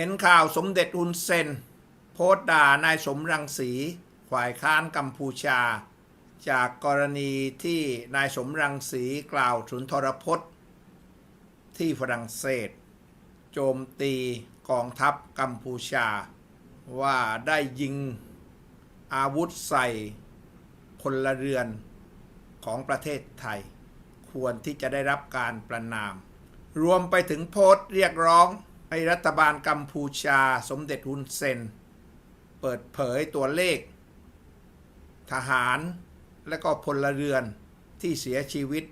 เห็นข่าวสมเด็จอุนเซน โพสต์ด่านายสมรังสีฝ่ายค้านกัมพูชา จากกรณีที่นายสมรังสีกล่าวสุนทรพจน์ ที่ฝรั่งเศส โจมตีกองทัพกัมพูชา ว่าได้ยิงอาวุธใส่พลเรือนของประเทศไทย ควรที่จะได้รับการประนาม รวมไปถึงโพสต์เรียกร้อง ให้รัฐบาลกัมพูชาสมเด็จฮุนเซน เปิดเผยตัวเลข ทหารและก็พลเรือนที่เสียชีวิต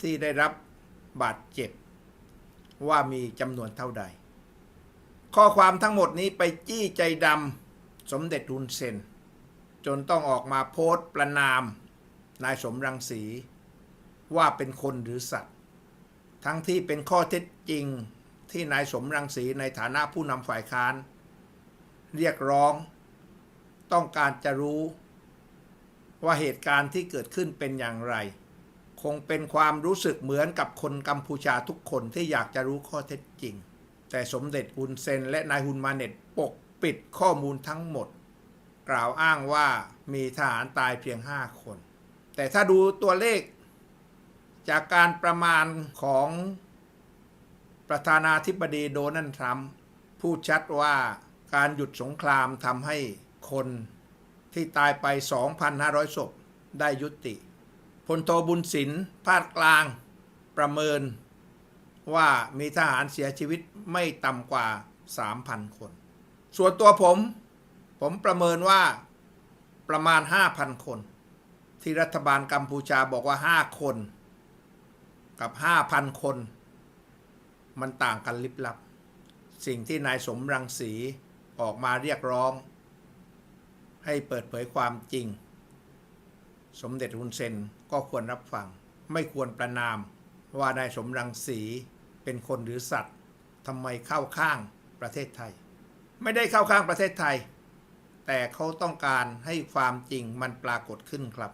ที่ได้รับบาดเจ็บ ว่ามีจำนวนเท่าใด ข้อความทั้งหมดนี้ไปจี้ใจดำสมเด็จฮุนเซน จนต้องออกมาโพสต์ประนาม นายสมรังสี ว่าเป็นคนหรือสัตว์ ทั้งที่เป็นข้อเท็จจริง ที่นายสมรังสีในฐานะผู้นำฝ่ายค้าน เรียกร้อง ต้องการจะรู้ ว่าเหตุการณ์ที่เกิดขึ้นเป็นอย่างไร คงเป็นความรู้สึกเหมือนกับคนกัมพูชาทุกคนที่อยากจะรู้ข้อเท็จจริง แต่สมเด็จฮุนเซนและนายฮุนมาเน็ตปกปิดข้อมูลทั้งหมด กล่าวอ้างว่ามีทหารตายเพียง 5 คน แต่ถ้าดูตัวเลขจากการประมาณของ ประธานาธิบดีโดนัลด์ทรัมป์พูดชัดว่าการหยุดสงครามทำให้คนที่ตายไป 2,500 ศพได้ยุติพลโทบุญสินภาคกลางประเมิน ว่ามีทหารเสียชีวิตไม่ต่ำกว่า 3,000 คน ส่วนตัวผม ผมประเมินว่าประมาณ 5,000 คน ที่รัฐบาลกัมพูชาบอกว่า 5 คน กับ 5,000 คน มันต่างกันลิบลับ สิ่งที่นายสมรังสีออกมาเรียกร้อง ให้เปิดเผยความจริง สมเด็จฮุนเซนก็ควรรับฟัง ไม่ควรประนามว่านายสมรังสีเป็นคนหรือสัตว์ทำไมเข้าข้างประเทศไทย ไม่ได้เข้าข้างประเทศไทย แต่เขาต้องการให้ความจริงมันปรากฏขึ้นครับ